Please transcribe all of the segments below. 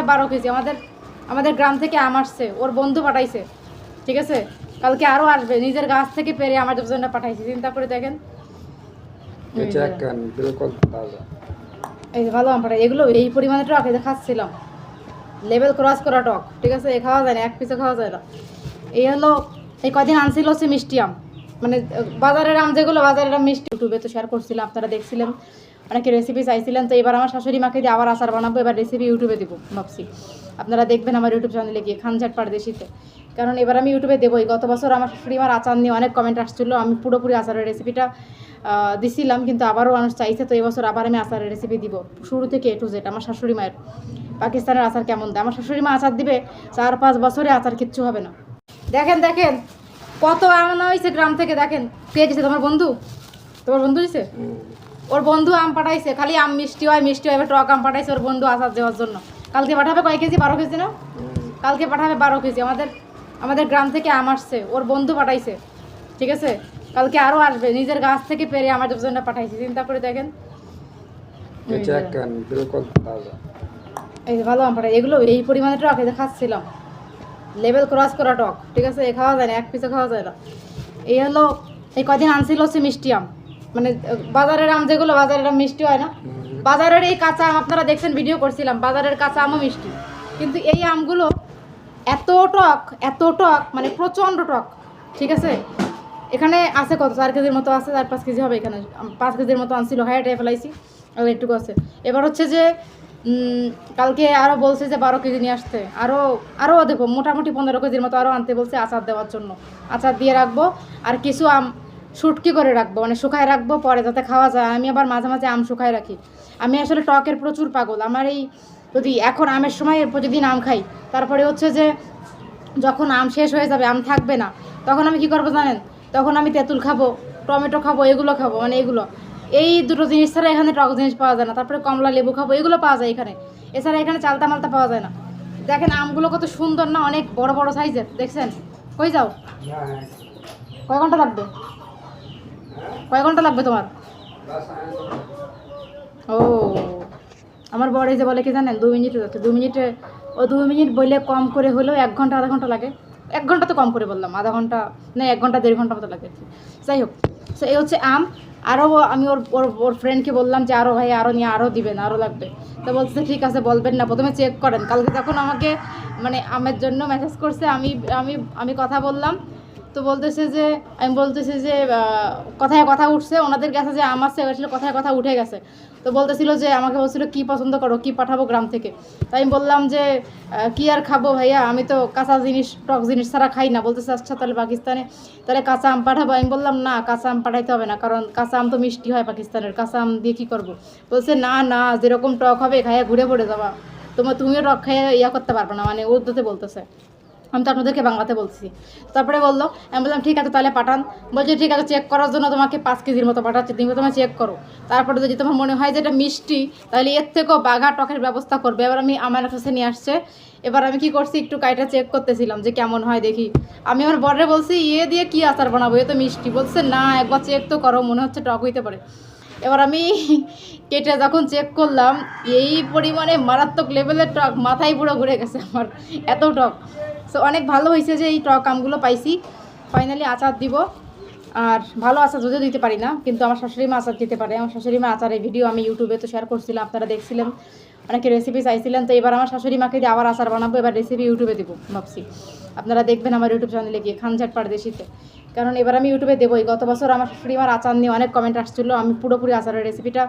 মানে বারো কেজি। আমাদের আমাদের গ্রাম থেকে আম আসছে ওর বন্ধু পাঠাইছে ঠিক আছে? কালকে আরও আসবে নিজের গাছ থেকে পেরে আমাদের জন্য পাঠাইছে চিন্তা করে দেখেন। এই ভালো আম পাঠাই এগুলো এই পরিমাণে টক এটা খাচ্ছিলাম। লেভেল ক্রস করা টক ঠিক আছে? এ খাওয়া যায় না এক পিসে খাওয়া যায় না। এই হলো এই কদিন আনছিল হচ্ছে মিষ্টি আম। মানে বাজারের আম যেগুলো, বাজারের আম মিষ্টি ইউটিউবে তো শেয়ার করছিলাম, আপনারা দেখছিলেন, অনেকে রেসিপি চাইছিলেন, তো এবার আমার শাশুড়ি মাকে দিয়ে আবার আচার বানাবো, এবার রেসিপি ইউটিউবে দেবো, ভাবছি। আপনারা দেখবেন আমার ইউটিউব চ্যানেলে গিয়ে খানঝাট পারদেশিতে। কারণ এবার আমি ইউটিউবে দেবোই, গত বছর আমার শাশুড়ি মার আচার নিয়ে অনেক কমেন্ট আসছিল, আমি পুরোপুরি আচারের রেসিপিটা দিছিলাম, কিন্তু আবারও মানুষ চাইছে, তো এবছর আবার আমি আচারের রেসিপি দিব, শুরু থেকে এ টু জেড আমার শাশুড়ি মায়ের। পাকিস্তানের আচার কেমন? দেয় আমার শাশুড়ি মা আচার দিবে, চার পাঁচ বছরে আচার কিচ্ছু হবে না। দেখেন দেখেন কত আনা হয়েছে গ্রাম থেকে দেখেন পেয়ে গেছে তোমার বন্ধু? তোমার বন্ধু হয়েছে? ওর বন্ধু আম পাঠাইছে খালি আম মিষ্টি হয় মিষ্টি হয় টক আম পাঠাইছে ওর বন্ধু আসার দেওয়ার জন্য। কালকে পাঠাবে কয় কেজি? বারো কেজি না? কালকে পাঠাবে বারো কেজি। আমাদের আমাদের গ্রাম থেকে আম আসছে ওর বন্ধু পাঠাইছে ঠিক আছে? কালকে আরও আসবে নিজের গাছ থেকে পেরে আমার জন্য পাঠাইছে চিন্তা করে দেখেন। এই যে ভালো আম পাঠাই এগুলো এই পরিমাণে টক খাচ্ছিলাম। লেভেল ক্রস করা টক ঠিক আছে? এ খাওয়া যায় না এক পিসে খাওয়া যায় না। এই হলো এই কদিন আনছিল হচ্ছে মিষ্টি আম। মানে বাজারের আম যেগুলো বাজারের আম মিষ্টি হয় না? বাজারের এই কাঁচা আম আপনারা দেখছেন ভিডিও করছিলাম বাজারের কাঁচা আমও মিষ্টি। কিন্তু এই আমগুলো এত টক এত টক মানে প্রচণ্ড টক ঠিক আছে? এখানে আছে কত? চার কেজির মতো আছে চার পাঁচ কেজি হবে এখানে। পাঁচ কেজির মতো আনছিল হ্যাঁ এটাই ফেলাইছি আর একটুকু আছে। এবার হচ্ছে যে কালকে আরও বলছে যে বারো কেজি নিয়ে আসতে। আরও আরও দেবো মোটামুটি পনেরো কেজির মতো আরও আনতে বলছে আচার দেওয়ার জন্য। আচার দিয়ে রাখব, আর কিছু আম শুটকি করে রাখব মানে শুকায় রাখব, পরে যাতে খাওয়া যায়। আমি আবার মাঝে মাঝে আম শুকায় রাখি। আমি আসলে টকের প্রচুর পাগল। আমার এই যদি এখন আমের সময় প্রতিদিন আম খাই, তারপরে হচ্ছে যে যখন আম শেষ হয়ে যাবে, আম থাকবে না, তখন আমি কি করব জানেন? তখন আমি তেঁতুল খাব, টমেটো খাব, এগুলো খাব মানে এগুলো। এই দুটো জিনিস ছাড়া এখানে টক জিনিস পাওয়া যায় না। তারপরে কমলা লেবু খাব, এগুলো পাওয়া যায় এখানে। এছাড়া এখানে চালতা মালতা পাওয়া যায় না। দেখেন আমগুলো কত সুন্দর না, অনেক বড় বড় সাইজের। দেখছেন? কই যাও? কয় ঘণ্টা লাগবে? কয় ঘণ্টা লাগবে তোমার? ও, আমার বড় যে বলে কি জানেন? দু মিনিট যাচ্ছে। দু মিনিটে, ও দু মিনিট বললে কম করে হলেও এক ঘণ্টা, আধা ঘণ্টা লাগে। এক ঘণ্টা তো কম করে বললাম, আধা ঘণ্টা, না, এক ঘণ্টা, দেড় ঘণ্টা মতো লাগে। যাই হোক সো এই হচ্ছে আম। আরও আমি ওর ওর ওর ফ্রেন্ডকে বললাম যে আরও ভাই আরও নিয়ে আরও দিবেন আরও লাগবে। তো বলছে, ঠিক আছে, বলবেন না, প্রথমে চেক করেন। কালকে তখন আমাকে মানে আমের জন্য মেসেজ করছে, আমি আমি আমি কথা বললাম। তো বলতেছে যে, আমি বলতেছি যে কথায় কথা উঠছে, ওনাদের কাছে যে আমার আছে আসলে কথায় কথা উঠে গেছে। তো বলতেছিল যে, আমাকে বলছিল, কি পছন্দ করো, কি পাঠাবো গ্রাম থেকে? তাই আমি বললাম যে কি আর খাব ভাইয়া? আমি তো কাঁচা জিনিস, টক জিনিস ছাড়া খাই না। বলতেছে আচ্ছা তাহলে পাকিস্তানে, তাহলে কাঁচা আম পাঠাবো? আমি বললাম, না, কাঁচা আম পাঠাইতে হবে না, কারণ কাঁচা আম তো মিষ্টি হয় পাকিস্তানের, কাঁচা আম দিয়ে কী করব? বলছে, না না, যেরকম টক হবে, খাইয়া ঘুরে ঘুরে যাবা। তোমার তুমিও টক খাইয়া ইয়া করতে পারবে না। মানে উর্দুতে বলতেছে। আমি তো আপনাদেরকে বাংলাতে বলছি। তারপরে বলল, আমি বললাম, ঠিক আছে, তাহলে পাঠান। বলছে, ঠিক আছে চেক করার জন্য তোমাকে পাঁচ কেজির মতো পাঠাচ্ছি। তুমি তোমার চেক করো। তারপরে যদি তোমার মনে হয় যে এটা মিষ্টি, তাহলে এর থেকেও বাঘা টকের ব্যবস্থা করবে। এবার আমি আমার কাছে নিয়ে আসছে। এবার আমি কি করছি, একটু কাইটা চেক করতেছিলাম যে কেমন হয় দেখি। আমি আমার বরে বলছি ইয়ে দিয়ে কি আচার বানাবো? এ তো মিষ্টি। বলছে, না, একবার চেক তো করো, মনে হচ্ছে টক হইতে পারে। এবার আমি কেটে যখন চেক করলাম, এই পরিমাণে মারাত্মক লেভেলের টক মাথায় পুরো ঘুরে গেছে আমার। এত টক। সো অনেক ভালো হয়েছে যে এই টক আমগুলো পাইছি। ফাইনালি আচার দিব। আর ভালো আচার যদিও দিতে পারি না, কিন্তু আমার শাশুড়ি মা আচার দিতে পারে। আমার শাশুড়ি মা আচারের ভিডিও আমি ইউটিউবে তো শেয়ার করছিলাম, আপনারা দেখছিলেন। অনেকে রেসিপি চাইছিলেন, তো এবার আমার শাশুড়ি মাকে দিয়ে আবার আচার বানাবো, এবার রেসিপি ইউটিউবে দেবো। ভাবছি। আপনারা দেখবেন আমার ইউটিউব চ্যানেলে গিয়ে, খানঝাট পারদেশিতে। কারণ এবার আমি ইউটিউবে দেবোই। গত বছর আমার শাশুড়ি মার আচার নিয়ে অনেক কমেন্ট আসছিল। আমি পুরোপুরি আচারের রেসিপিটা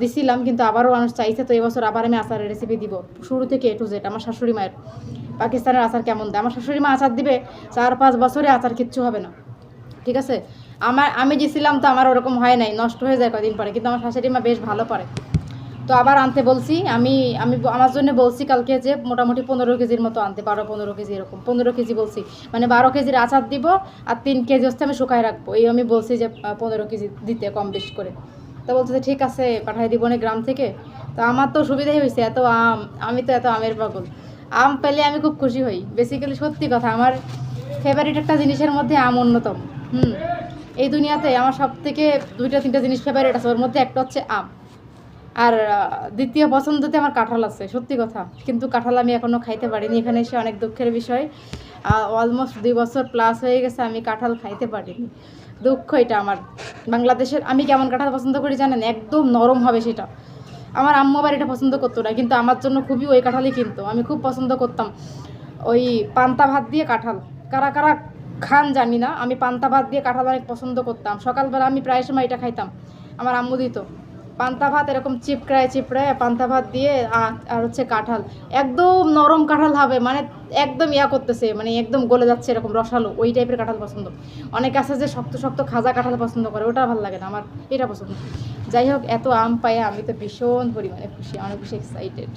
দিছিলাম, কিন্তু আবারও মানুষ চাইছে, তো এবছর আবার আমি আচারের রেসিপি দিব। শুরু থেকে এ টু জেড আমার শাশুড়ি মায়ের। পাকিস্তানের আচার কেমন দেয়? আমার শাশুড়ি মা আচার দিবে, চার পাঁচ বছরে আচার কিচ্ছু হবে না। ঠিক আছে? আমার, আমি দিছিলাম তো আমার ওরকম হয় নাই, নষ্ট হয়ে যায় কদিন পরে। কিন্তু আমার শাশুড়ি মা বেশ ভালো পারে। তো আবার আনতে বলছি, আমি আমি আমার জন্য বলছি কালকে যে মোটামুটি পনেরো কেজির মতো আনতে, বারো, পনেরো কেজি এরকম, পনেরো কেজি বলছি। মানে বারো কেজির আচার দিব আর তিন কেজি হচ্ছে আমি শুকায় রাখব। এই আমি বলছি যে পনেরো কেজি দিতে কম বেশি করে। তো বলছে যে, ঠিক আছে, পাঠাই দিব না গ্রাম থেকে। তো আমার তো সুবিধাই হয়েছে, এত আম, আমি তো এত আমের পাগল। আম পেলে আমি খুব খুশি হই। বেসিক্যালি সত্যি কথা, আমার ফেভারিট একটা জিনিসের মধ্যে আম অন্যতম। হুম, এই দুনিয়াতে আমার সব থেকে দুইটা, তিনটা জিনিস ফেভারিট আছে, ওর মধ্যে একটা হচ্ছে আম। আর দ্বিতীয় পছন্দতে আমার কাঁঠাল আছে, সত্যি কথা। কিন্তু কাঁঠাল আমি এখনও খাইতে পারিনি, এখানে এসে অনেক দুঃখের বিষয়। অলমোস্ট দুই বছর প্লাস হয়ে গেছে, আমি কাঁঠাল খাইতে পারিনি। দুঃখ এটা আমার। বাংলাদেশের, আমি কেমন কাঁঠাল পছন্দ করি জানেন? একদম নরম হবে সেটা। আমার আম্মু আবার এটা পছন্দ করতো না, কিন্তু আমার জন্য খুবই ওই কাঁঠালই কিনতো। আমি খুব পছন্দ করতাম ওই পান্তা ভাত দিয়ে কাঁঠাল। কারা কারা খান জানি না, আমি পান্তা ভাত দিয়ে কাঁঠাল অনেক পছন্দ করতাম। সকালবেলা আমি প্রায় সময় এটা খাইতাম, আমার আম্মু দিত। পান্তা ভাত এরকম চিপকড়ায় চিপড়ায় পান্তা ভাত দিয়ে আর হচ্ছে কাঁঠাল। একদম নরম কাঁঠাল হবে মানে একদম ইয়া করতেছে মানে একদম গলে যাচ্ছে এরকম রসালো, ওই টাইপের কাঁঠাল পছন্দ। অনেক আছে যে শক্ত শক্ত খাজা কাঁঠাল পছন্দ করে, ওটা ভালো লাগে না, আমার এটা পছন্দ। যাই হোক, এত আম পায়ে আমি তো ভীষণ পরিমাণে খুশি অনেক বেশি এক্সাইটেড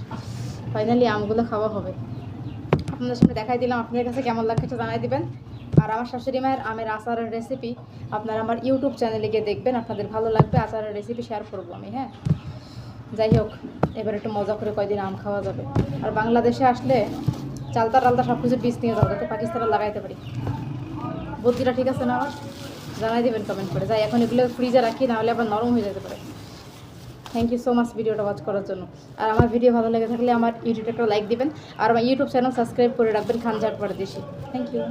ফাইনালি আমগুলো খাওয়া হবে। আপনাদের সামনে দেখাই দিলাম, আপনাদের কাছে কেমন লাগছে জানাই দিবেন। আর আমার শাশুড়ি মায়ের আমের আচারের রেসিপি আপনারা আমার ইউটিউব চ্যানেলে গিয়ে দেখবেন, আপনাদের ভালো লাগবে আচারের রেসিপি শেয়ার করব আমি হ্যাঁ? যাই হোক, এবার একটু মজা করে কয়দিন আম খাওয়া যাবে। আর বাংলাদেশে আসলে চালতা টালতা সব কিছু বীজ নিয়ে যাব যাতে পাকিস্তানে লাগাইতে পারি। বুদ্ধিটা ঠিক আছে না আমার? জানাই দেবেন কমেন্ট করে। যাই, এখন এগুলো ফ্রিজে রাখি নাহলে আবার নরম হয়ে যেতে পারে। থ্যাংক ইউ সো মাচ ভিডিওটা ওয়াচ করার জন্য। আর আমার ভিডিও ভালো লেগে থাকলে আমার ইউটিউবটা একটা লাইক দিবেন। আর আমার ইউটিউব চ্যানেল সাবস্ক্রাইব করে রাখবেন খানজাট পরদেশি। Thank you